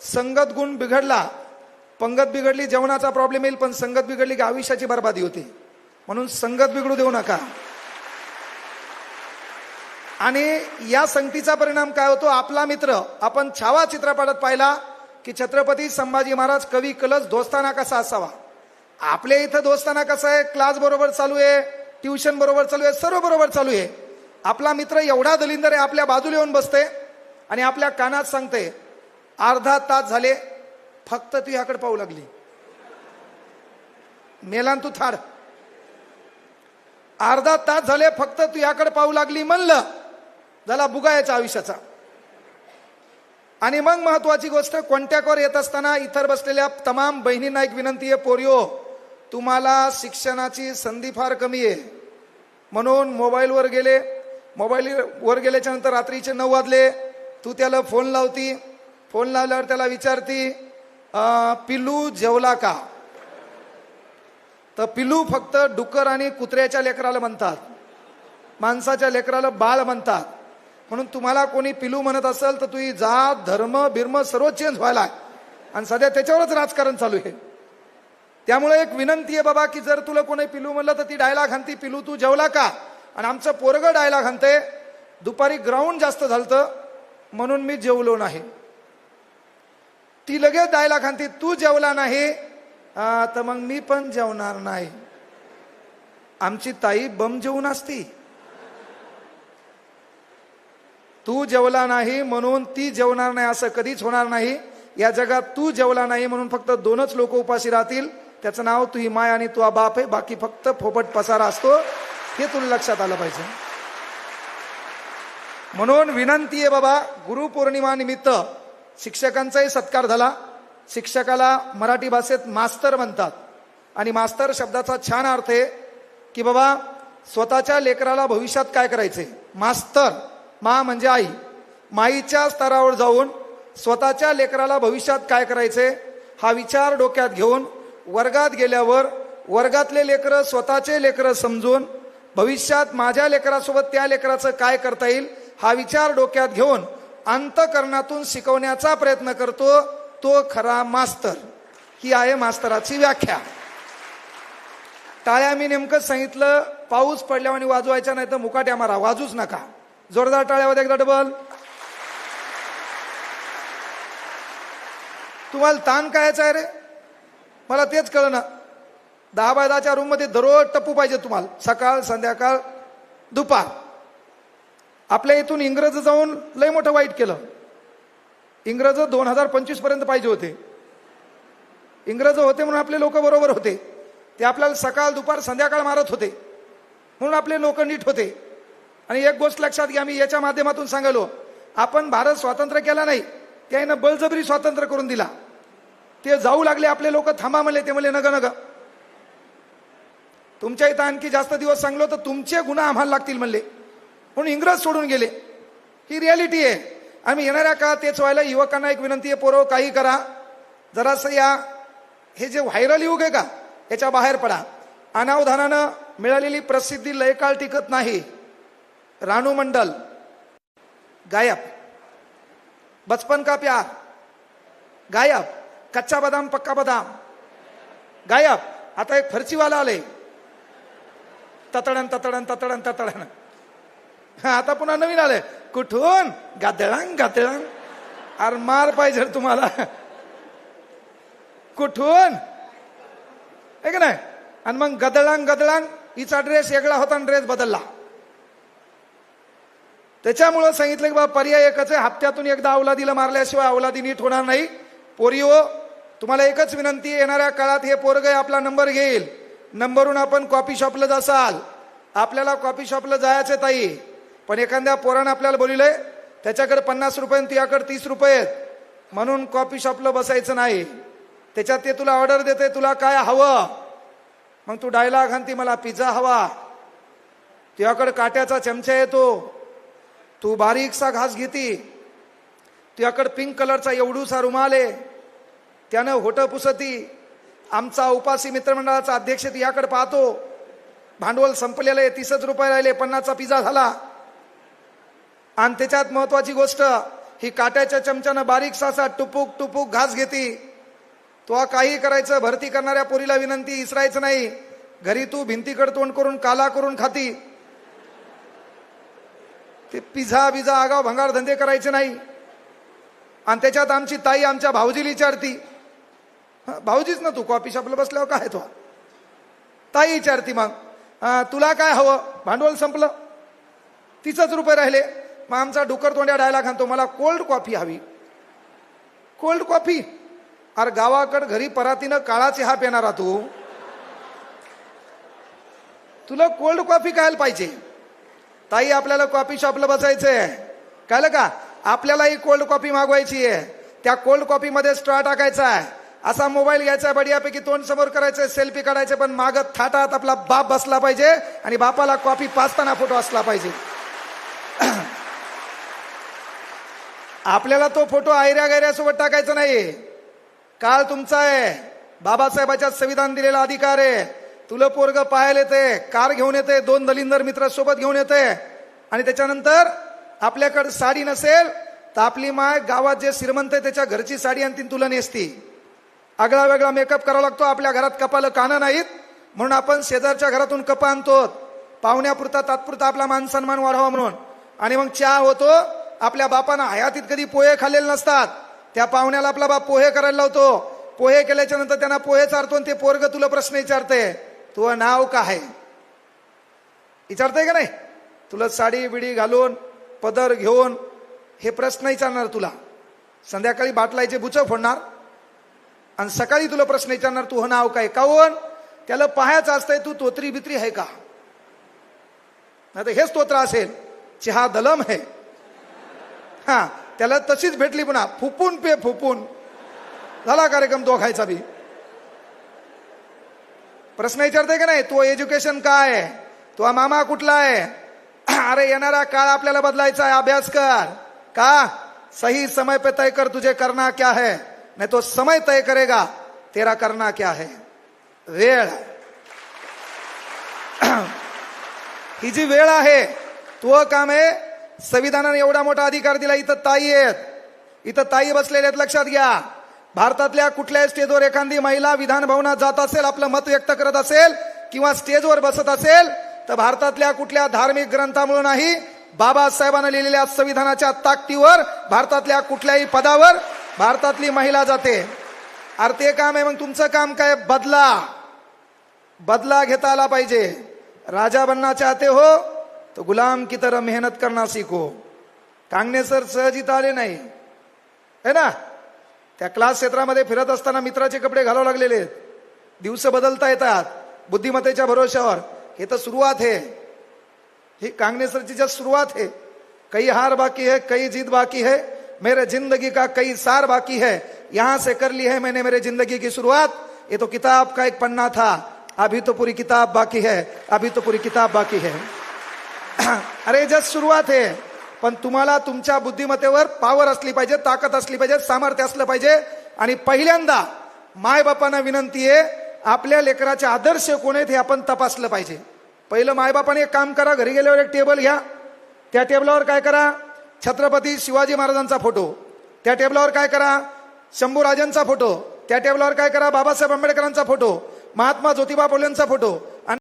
संगत गुण बिघडला पंगत बिघडली जेवणाचा प्रॉब्लेम येईल पण संगत बिघडली की आयुष्याची बर्बादी होते. म्हणून संगत बिघडू देऊ नका. आणि या संगतीचा परिणाम काय होतो? आपला मित्र आपण छावा चित्रपटात पाहिला की छत्रपती संभाजी महाराज कवी कलश दोस्ताना कसा असावा? आपल्या इथं दोस्ताना कसं आहे? क्लास बरोबर चालू आहे ट्युशन बरोबर चालू आहे सर्व बरोबर चालू आहे. आपला मित्र एवढा दलिंदर आहे आपल्या बाजूला येऊन बसते आणि आपल्या कानात सांगते अर्धा तास झाले फक्त तू ह्याकडे पाहू लागली. मेलान तू थाड अर्धा तास झाले फक्त तू याकडे पाहू लागली म्हणलं झाला बुगायचा आयुष्याचा. आणि मग महत्वाची गोष्ट कॉन्टॅक्टवर येत असताना इतर बसलेल्या तमाम बहिणींना एक विनंती आहे पोरिओ तुम्हाला शिक्षणाची संधी फार कमी आहे. म्हणून मोबाईलवर गेले मोबाईलवर गेल्याच्यानंतर रात्रीचे नऊ वाजले तू त्याला फोन लावती फोन लावल्यावर त्याला विचारती पिल्लू जेवला का? तर पिल्लू फक्त डुक्कर आणि कुत्र्याच्या लेकराला म्हणतात. माणसाच्या लेकराला बाळ म्हणतात. म्हणून तुम्हाला कोणी पिलू म्हणत असेल तर तुम्ही जात धर्म बिर्म सर्व चेंज व्हायला आणि सध्या त्याच्यावरच राजकारण चालू आहे. त्यामुळे एक विनंती आहे बाबा की जर तुला कोणी पिलू म्हणलं तर ती डायलॉग हाणती पिलू तू जेवला का? आणि आमचं पोरग डायलॉग हाणते दुपारी ग्राउंड जास्त झालतं. म्हणून मी जेवलो नाही. ती लगेच जायला खानती तू जेवला नाही? तर मग मी पण जेवणार नाही. आमची ताई बम जेवून असती. तू जेवला नाही म्हणून ती जेवणार नाही असं कधीच होणार नाही. या जगात तू जेवला नाही म्हणून फक्त दोनच लोक उपाशी राहतील. त्याचं नाव तू ही माय आणि तू बाप आहे. बाकी फक्त फोपट पसारा असतो. हे तुला लक्षात आलं पाहिजे. म्हणून विनंती आहे बाबा गुरुपौर्णिमानिमित्त शिक्षकांचाही सत्कार झाला. शिक्षकाला मराठी भाषेत मास्तर म्हणतात. आणि मास्तर शब्दाचा छान अर्थ आहे की बाबा स्वतःच्या लेकराला भविष्यात काय करायचे मास्तर मा म्हणजे आई. माईच्या स्तरावर जाऊन स्वतःच्या लेकराला भविष्यात काय करायचे हा विचार डोक्यात घेऊन वर्गात गेल्यावर वर्गातले लेकरं स्वतःचे लेकरं समजून भविष्यात माझ्या लेकरासोबत त्या लेकराचं काय करता येईल? हा विचार डोक्यात घेऊन अंतकरणातून शिकवण्याचा प्रयत्न करतो तो खरा मास्तर. ही आहे मास्तराची व्याख्या. टाळ्या मी नेमकं सांगितलं पाऊस पडल्यावर आणि वाजवायच्या नाही तर मुकाट्या मारा वाजूच नका. जोरदार टाळ्यावर एकदा डबल तुम्हाला ताण कायचा आहे रे? मला तेच कळना दहा बाय दहाच्या रूममध्ये दररोज टप्पू पाहिजे तुम्हाला. सकाळ संध्याकाळ दुपार. आपल्या इथून इंग्रज जाऊन लय मोठं वाईट केलं. इंग्रज दोन हजार पंचवीसपर्यंत पाहिजे होते. इंग्रज होते म्हणून आपले लोक बरोबर होते. ते आपल्याला सकाळ दुपार संध्याकाळ मारत होते. म्हणून आपले लोक नीट होते. आणि एक गोष्ट लक्षात घ्या मी याच्या माध्यमातून सांगालो. आपण भारत स्वातंत्र्य केला नाही त्यानं बळजबरी स्वातंत्र्य करून दिला. ते जाऊ लागले आपले लोक थांबा म्हणले ते म्हणले नग नग. तुमच्या इथं आणखी जास्त दिवस सांगलो तर तुमचे गुन्हा आम्हाला लागतील म्हणले. म्हणून इंग्रज सोडून गेले. ही रियालिटी आहे. आम्ही येणाऱ्या काळात तेच व्हायला युवकांना एक विनंती आहे पोरं काही करा. जरासं या हे जे व्हायरल युग आहे का याच्या बाहेर पडा. अनावधानानं मिळालेली प्रसिद्धी लयकाळ टिकत नाही. रानू मंडल गायब. बचपन का प्यार? गायब. कच्चा बदाम पक्का बदाम. गायब. आता एक फरचीवाला आले ततडन ततडन ततडन ततडन. आता पुन्हा नवीन आलंय. कुठून? गादळांग गादळांग. अरे मार पाहिजे तुम्हाला. कुठून? आहे का नाही? आणि मग गदळांग गदळांग हिचा ड्रेस वेगळा होता आणि ड्रेस बदलला. त्याच्यामुळं सांगितलं की बाबा पर्याय एकच आहे. हप्त्यातून एकदा अवलादीला मारल्याशिवाय अवलादी नीट होणार नाही. पोरिओ तुम्हाला एकच विनंती येणाऱ्या काळात हे पोरग आपला नंबर घेईल. नंबरवरून आपण कॉफी शॉपला जासाल. आपल्याला कॉफी शॉपला जायचं ताई. पण एखाद्या पोरानं आपल्याला बोलिलंय त्याच्याकडे पन्नास रुपये आणि तुझ्याकडे तीस रुपये आहेत. म्हणून कॉफी शॉपला बसायचं नाही. त्याच्यात ते तुला ऑर्डर देते तुला काय हवं? मग तू डायलॉग आणती मला पिझ्झा हवा. तुझ्याकडे काट्याचा चमचा येतो. तू बारीकसा घास घेती. तुझ्याकडे पिंक कलरचा एवढूसा रुमाल आहे. त्यानं होटं पुसती. आमचा उपासी मित्रमंडळाचा अध्यक्ष तुझ्याकडे पाहतो. भांडवल संपलेलं आहे तीसच रुपये राहिले पन्नासचा पिझ्झा झाला. आणि त्याच्यात महत्वाची गोष्ट ही काट्याच्या चमच्यानं बारीक सासा टुपूक टुपूक घास घेती. तो काही करायचं भरती करणाऱ्या पोरीला विनंती इसरायचं नाही. घरी तू भिंतीकड तोंड करून काला करून खाती. ते पिझ्झा बिझा आगाव भंगार धंदे करायचे नाही. आणि त्याच्यात आमची ताई आमच्या भाऊजीला विचारती. भाऊजीच ना तू कॉफी शॉपला बसल्यावर काय तो ताई विचारती मग तुला काय हवं? भांडवल संपलं. तिचंच रुपये राहिले. मग आमचा डुकर तोंड्या डायला खातो मला कोल्ड कॉफी हवी. Cold coffee? अरे गावाकड घरी परातीनं काळा चहा पिणारा तू. तुला कोल्ड कॉफी खायला पाहिजे? ताई आपल्याला कॉफी शॉपला बसायचं आहे कळलं का? आपल्यालाही कोल्ड कॉफी मागवायची आहे. त्या कोल्ड कॉफीमध्ये स्ट्रॉ टाकायचा आहे. असा मोबाईल घ्यायचा बढियापैकी तोंड समोर करायचं सेल्फी काढायचे पण मागत थाटात आपला बाप बसला पाहिजे आणि बापाला कॉफी पाचताना फोटो असला पाहिजे. आपल्याला तो फोटो आयऱ्या गैऱ्यासोबत टाकायचा नाही काळ तुमचा आहे. बाबासाहेबाच्या संविधान दिलेला अधिकार आहे. तुला पोरग पाहायला येते कार घेऊन येते दोन दलिंदर मित्र सोबत घेऊन येते आणि त्याच्यानंतर आपल्याकडे साडी नसेल तर आपली माय गावात जे श्रीमंत आहे त्याच्या घरची साडी आणती तुला नेसती. आगळा वेगळा मेकअप करावा लागतो आपल्या घरात कपाला कानं नाहीत. म्हणून आपण शेजारच्या घरातून कपा आणतो पाहुण्यापुरता तात्पुरता आपला मान सन्मान वाढावा म्हणून. आणि मग चहा होतो आपल्या बापानं हयातीत कधी पोहे खाल्लेले नसतात. त्या पाहुण्याला आपला बाप पोहे करायला लावतो. पोहे केल्याच्यानंतर त्यांना पोहे चारतो आणि ते पोरग तुला प्रश्न विचारते तुझं नाव काय विचारतंय का नाही? तुला साडी बिडी घालून पदर घेऊन हे प्रश्न विचारणार तुला. संध्याकाळी बाटलायचे बुच फोडणार. आणि सकाळी तुला प्रश्न विचारणार तू नाव काय काऊन त्याला पाहायचं असतंय तू तोत्री बित्री आहे का? नाही तर हेच तोत्र असेल चहा दलम है हा त्याला तशीच भेटली पुन्हा. फुपून पे फुपून. झाला कार्यक्रम तो खायचा बी. प्रश्न विचारते का नाही? तो एज्युकेशन काय? आहे तो मामा कुठला आहे? अरे येणारा काळ आपल्याला बदलायचा आहे. अभ्यास कर. का? सही समय पे तय कर तुझे करना क्या है? नहीं तो समय तय करेगा तेरा करना क्या है? वेळ. ही जी वेळ आहे तो काम आहे संविधानाने एवढा मोठा अधिकार दिला इथं ताई आहेत. इथं ताई बसलेल्या आहेत लक्षात घ्या. भारतातल्या कुठल्याही स्टेजवर एखादी महिला विधान भवनात जात असेल आपलं मत व्यक्त करत असेल किंवा स्टेजवर बसत असेल तर भारतातल्या कुठल्या धार्मिक ग्रंथामुळे नाही बाबासाहेबांना लिहिलेल्या संविधानाच्या ताकदीवर भारतातल्या कुठल्याही पदावर भारतातली महिला जाते. अरे ते काम आहे मग तुमचं काम काय? बदला. बदला घेता आला पाहिजे. राजा बनना चाहते हो तो गुलाम की तरह मेहनत करना सीखो। कांगणे सर सहज इथं आले नाही। है ना? त्या क्लास क्षेत्रामध्ये फिरत असताना मित्राचे कपडे घालावं लागलेले आहेत। दिवस बदलता येतात। बुद्धिमत्तेच्या भरोश्यावर। हे तर सुरुवात आहे ही कांगनेसरची जस्ट सुरुवात आहे कई हार बाकी है कई जीत बाकी है। मेरे जिंदगी का कई सार बाकी है। यहां से कर ली है मैंने मेरे जिंदगी की शुरुआत। ये तो किताब का एक पन्ना था। अभी तो पूरी किताब बाकी है। अभी तो पूरी किताब बाकी है। अरे जस्ट सुरुवात आहे पण तुम्हाला तुमच्या बुद्धिमत्तेवर पावर असली पाहिजे ताकद असली पाहिजे सामर्थ्य असलं पाहिजे. आणि पहिल्यांदा मायबापांना विनंती आहे आपल्या लेकराचे आदर्श कोण आहेत हे आपण तपासलं पाहिजे. पहिलं मायबापाने एक काम करा घरी गेल्यावर एक टेबल घ्या. त्या टेबलावर काय करा छत्रपती शिवाजी महाराजांचा फोटो त्या टेबलावर काय करा शंभूराजांचा फोटो त्या टेबलावर काय करा बाबासाहेब आंबेडकरांचा फोटो महात्मा ज्योतिबा फुलेंचा फोटो